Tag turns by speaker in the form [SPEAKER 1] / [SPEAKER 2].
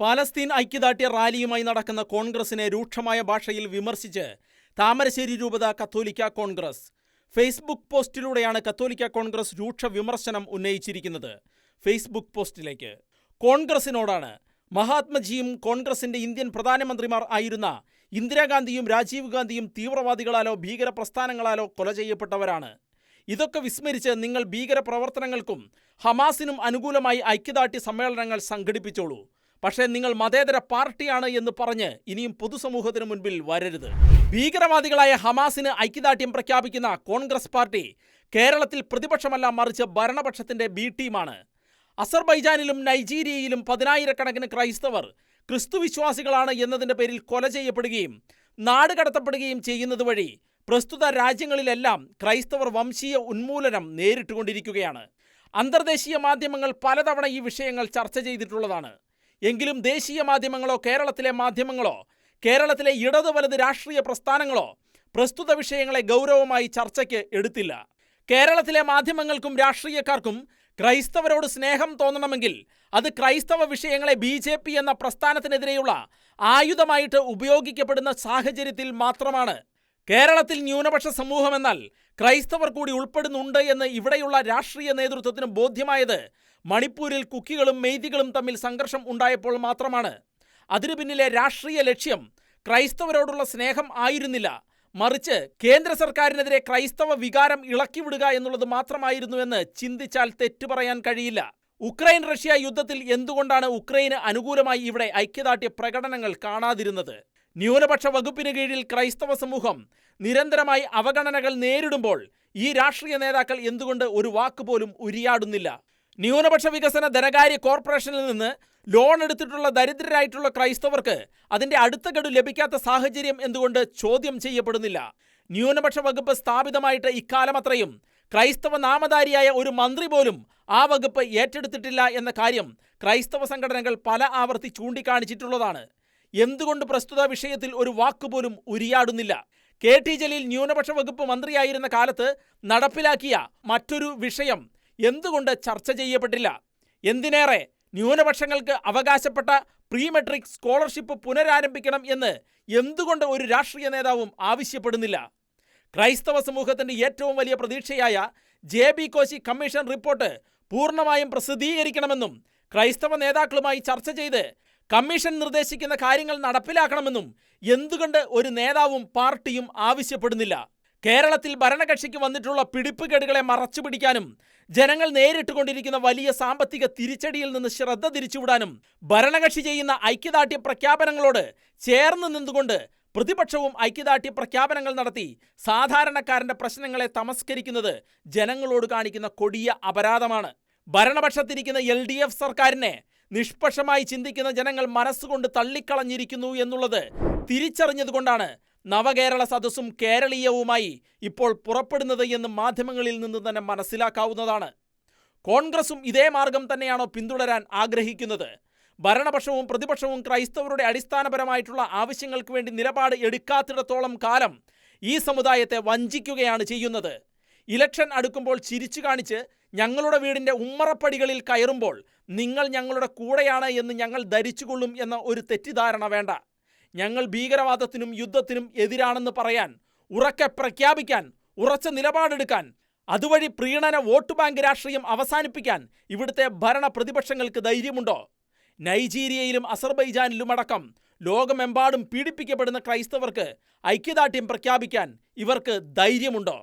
[SPEAKER 1] Palestine ഐക്യദാർഢ്യ റാലിയുമായി നടക്കുന്ന കോൺഗ്രസിനെ രൂക്ഷമായ ഭാഷയിൽ വിമർശിച്ച് താമരശ്ശേരി രൂപത കത്തോലിക്ക കോൺഗ്രസ്. ഫേസ്ബുക്ക് പോസ്റ്റിലൂടെയാണ് കത്തോലിക്ക കോൺഗ്രസ് രൂക്ഷ വിമർശനം ഉന്നയിച്ചിരിക്കുന്നത്. ഫേസ്ബുക്ക് പോസ്റ്റിലേക്ക്. കോൺഗ്രസിനോടാണ്. മഹാത്മജിയും കോൺഗ്രസിന്റെ ഇന്ത്യൻ പ്രധാനമന്ത്രിമാർ ആയിരുന്ന ഇന്ദിരാഗാന്ധിയും രാജീവ് ഗാന്ധിയും തീവ്രവാദികളാലോ ഭീകര പ്രസ്ഥാനങ്ങളാലോ കൊല ചെയ്യപ്പെട്ടവരാണ്. ഇതൊക്കെ വിസ്മരിച്ച് നിങ്ങൾ ഭീകര പ്രവർത്തനങ്ങൾക്കും ഹമാസിനും അനുകൂലമായി ഐക്യദാർഢ്യ സമ്മേളനങ്ങൾ സംഘടിപ്പിച്ചോളൂ. പക്ഷേ നിങ്ങൾ മതേതര പാർട്ടിയാണ് എന്ന് പറഞ്ഞ് ഇനിയും പൊതുസമൂഹത്തിന് മുൻപിൽ വരരുത്. ഭീകരവാദികളായ ഹമാസിന് ഐക്യദാർഢ്യം പ്രഖ്യാപിക്കുന്ന കോൺഗ്രസ് പാർട്ടി കേരളത്തിൽ പ്രതിപക്ഷമല്ല മറിച്ച് ഭരണപക്ഷത്തിന്റെ ബി ടീമാണ്. അസർബൈജാനിലും നൈജീരിയയിലും പതിനായിരക്കണക്കിന് ക്രൈസ്തവർ ക്രിസ്തുവിശ്വാസികളാണ് എന്നതിന്റെ പേരിൽ കൊല ചെയ്യപ്പെടുകയും നാട് കടത്തപ്പെടുകയും ചെയ്യുന്നത് വഴി പ്രസ്തുത രാജ്യങ്ങളിലെല്ലാം ക്രൈസ്തവർ വംശീയ ഉന്മൂലനം നേരിട്ടുകൊണ്ടിരിക്കുകയാണ്. അന്തർദേശീയ മാധ്യമങ്ങൾ പലതവണ ഈ വിഷയങ്ങൾ ചർച്ച ചെയ്തിട്ടുള്ളതാണ്. എങ്കിലും ദേശീയ മാധ്യമങ്ങളോ കേരളത്തിലെ മാധ്യമങ്ങളോ കേരളത്തിലെ ഇടതു വലത് രാഷ്ട്രീയ പ്രസ്ഥാനങ്ങളോ പ്രസ്തുത വിഷയങ്ങളെ ഗൗരവമായി ചർച്ചയ്ക്ക് എടുത്തില്ല. കേരളത്തിലെ മാധ്യമങ്ങൾക്കും രാഷ്ട്രീയക്കാർക്കും ക്രൈസ്തവരോട് സ്നേഹം തോന്നണമെങ്കിൽ അത് ക്രൈസ്തവ വിഷയങ്ങളെ ബി ജെ പി എന്ന പ്രസ്ഥാനത്തിനെതിരെയുള്ള ആയുധമായിട്ട് ഉപയോഗിക്കപ്പെടുന്ന സാഹചര്യത്തിൽ മാത്രമാണ് കേരളത്തിൽ ന്യൂനപക്ഷ സമൂഹം എന്നാൽ ക്രൈസ്തവർ കൂടി ഉൾപ്പെടുന്നുണ്ട് എന്ന് ഇവിടെയുള്ള രാഷ്ട്രീയ നേതൃത്വത്തിന് ബോധ്യമായത് മണിപ്പൂരിൽ കുക്കികളും മെയ്തികളും തമ്മിൽ സംഘർഷം ഉണ്ടായപ്പോൾ മാത്രമാണ്. അതിനു പിന്നിലെ രാഷ്ട്രീയ ലക്ഷ്യം ക്രൈസ്തവരോടുള്ള സ്നേഹം ആയിരുന്നില്ല. മറിച്ച് കേന്ദ്ര സർക്കാരിനെതിരെ ക്രൈസ്തവ വികാരം ഇളക്കിവിടുക എന്നുള്ളത് മാത്രമായിരുന്നുവെന്ന് ചിന്തിച്ചാൽ തെറ്റു പറയാൻ കഴിയില്ല. ഉക്രൈൻ റഷ്യ യുദ്ധത്തിൽ എന്തുകൊണ്ടാണ് ഉക്രൈന് അനുകൂലമായി ഇവിടെ ഐക്യദാർഢ്യ പ്രകടനങ്ങൾ കാണാതിരുന്നത്? ന്യൂനപക്ഷ വകുപ്പിന് കീഴിൽ ക്രൈസ്തവ സമൂഹം നിരന്തരമായി അവഗണനകൾ നേരിടുമ്പോൾ ഈ രാഷ്ട്രീയ നേതാക്കൾ എന്തുകൊണ്ട് ഒരു വാക്കുപോലും ഉരിയാടുന്നില്ല? ന്യൂനപക്ഷ വികസന ധനകാര്യ കോർപ്പറേഷനിൽ നിന്ന് ലോൺ എടുത്തിട്ടുള്ള ദരിദ്രരായിട്ടുള്ള ക്രൈസ്തവർക്ക് അതിന്റെ അടുത്ത ഗഡു ലഭിക്കാത്ത സാഹചര്യം എന്തുകൊണ്ട് ചോദ്യം ചെയ്യപ്പെടുന്നില്ല? ന്യൂനപക്ഷ വകുപ്പ് സ്ഥാപിതമായിട്ട് ഇക്കാലമത്രയും ക്രൈസ്തവ നാമധാരിയായ ഒരു മന്ത്രി പോലും ആ വകുപ്പ് ഏറ്റെടുത്തിട്ടില്ല എന്ന കാര്യം ക്രൈസ്തവ സംഘടനകൾ പല ആവർത്തി ചൂണ്ടിക്കാണിച്ചിട്ടുള്ളതാണ്. എന്തുകൊണ്ട് പ്രസ്തുത വിഷയത്തിൽ ഒരു വാക്കുപോലും ഉരിയാടുന്നില്ല? കെ ടി ജലീൽ ന്യൂനപക്ഷ വകുപ്പ് മന്ത്രിയായിരുന്ന കാലത്ത് നടപ്പിലാക്കിയ മറ്റൊരു വിഷയം എന്തുകൊണ്ട് ചർച്ച ചെയ്യപ്പെട്ടില്ല? എന്തിനേറെ ന്യൂനപക്ഷങ്ങൾക്ക് അവകാശപ്പെട്ട പ്രീ മെട്രിക് സ്കോളർഷിപ്പ് പുനരാരംഭിക്കണം എന്ന് എന്തുകൊണ്ട് ഒരു രാഷ്ട്രീയ നേതാവും ആവശ്യപ്പെടുന്നില്ല? ക്രൈസ്തവ സമൂഹത്തിന്റെ ഏറ്റവും വലിയ പ്രതീക്ഷയായ J B Koshy commission report പൂർണമായും പ്രസിദ്ധീകരിക്കണമെന്നും ക്രൈസ്തവ നേതാക്കളുമായി ചർച്ച ചെയ്ത് കമ്മീഷൻ നിർദ്ദേശിക്കുന്ന കാര്യങ്ങൾ നടപ്പിലാക്കണമെന്നും എന്തുകൊണ്ട് ഒരു നേതാവും പാർട്ടിയും ആവശ്യപ്പെടുന്നില്ല? കേരളത്തിൽ ഭരണകക്ഷിക്ക് വന്നിട്ടുള്ള പിടിപ്പുകേടുകളെ മറച്ചുപിടിക്കാനും ജനങ്ങൾ നേരിട്ടുകൊണ്ടിരിക്കുന്ന വലിയ സാമ്പത്തിക തിരിച്ചടിയിൽ നിന്ന് ശ്രദ്ധ തിരിച്ചുവിടാനും ഭരണകക്ഷി ചെയ്യുന്ന ഐക്യദാർഢ്യ പ്രഖ്യാപനങ്ങളോട് ചേർന്ന് നിന്നുകൊണ്ട് പ്രതിപക്ഷവും ഐക്യദാർഢ്യ പ്രഖ്യാപനങ്ങൾ നടത്തി സാധാരണക്കാരന്റെ പ്രശ്നങ്ങളെ തമസ്കരിക്കുന്നത് ജനങ്ങളോട് കാണിക്കുന്ന കൊടിയ അപരാധമാണ്. ഭരണപക്ഷത്തിരിക്കുന്ന എൽ സർക്കാരിനെ നിഷ്പക്ഷമായി ചിന്തിക്കുന്ന ജനങ്ങൾ മനസ്സുകൊണ്ട് തള്ളിക്കളഞ്ഞിരിക്കുന്നു എന്നുള്ളത് തിരിച്ചറിഞ്ഞതുകൊണ്ടാണ് നവകേരള സദസ്സും കേരളീയവുമായി ഇപ്പോൾ പുറപ്പെടുന്നത് എന്ന് മാധ്യമങ്ങളിൽ നിന്ന് തന്നെ മനസ്സിലാക്കാവുന്നതാണ്. കോൺഗ്രസും ഇതേ മാർഗം തന്നെയാണോ പിന്തുടരാൻ ആഗ്രഹിക്കുന്നത്? ഭരണപക്ഷവും പ്രതിപക്ഷവും ക്രൈസ്തവരുടെ അടിസ്ഥാനപരമായിട്ടുള്ള ആവശ്യങ്ങൾക്ക് വേണ്ടി നിലപാട് എടുക്കാത്തിടത്തോളം കാലം ഈ സമുദായത്തെ വഞ്ചിക്കുകയാണ് ചെയ്യുന്നത്. ഇലക്ഷൻ അടുക്കുമ്പോൾ ചിരിച്ചു കാണിച്ച് ഞങ്ങളുടെ വീടിന്റെ ഉമ്മറപ്പടികളിൽ കയറുമ്പോൾ നിങ്ങൾ ഞങ്ങളുടെ കൂടെയാണ് എന്ന് ഞങ്ങൾ ധരിച്ചുകൊള്ളും എന്ന ഒരു തെറ്റിദ്ധാരണ വേണ്ട. ഞങ്ങൾ ഭീകരവാദത്തിനും യുദ്ധത്തിനും എതിരാണെന്ന് പറയാൻ ഉറക്കെ പ്രഖ്യാപിക്കാൻ ഉറച്ച നിലപാടെടുക്കാൻ അതുവഴി പ്രീണന വോട്ട് ബാങ്ക് രാഷ്ട്രീയം അവസാനിപ്പിക്കാൻ ഇവിടുത്തെ ഭരണ പ്രതിപക്ഷങ്ങൾക്ക് ധൈര്യമുണ്ടോ? നൈജീരിയയിലും അസർബൈജാനിലും അടക്കം ലോകമെമ്പാടും പീഡിപ്പിക്കപ്പെടുന്ന ക്രൈസ്തവർക്ക് ഐക്യദാർഢ്യം പ്രഖ്യാപിക്കാൻ ഇവർക്ക് ധൈര്യമുണ്ടോ?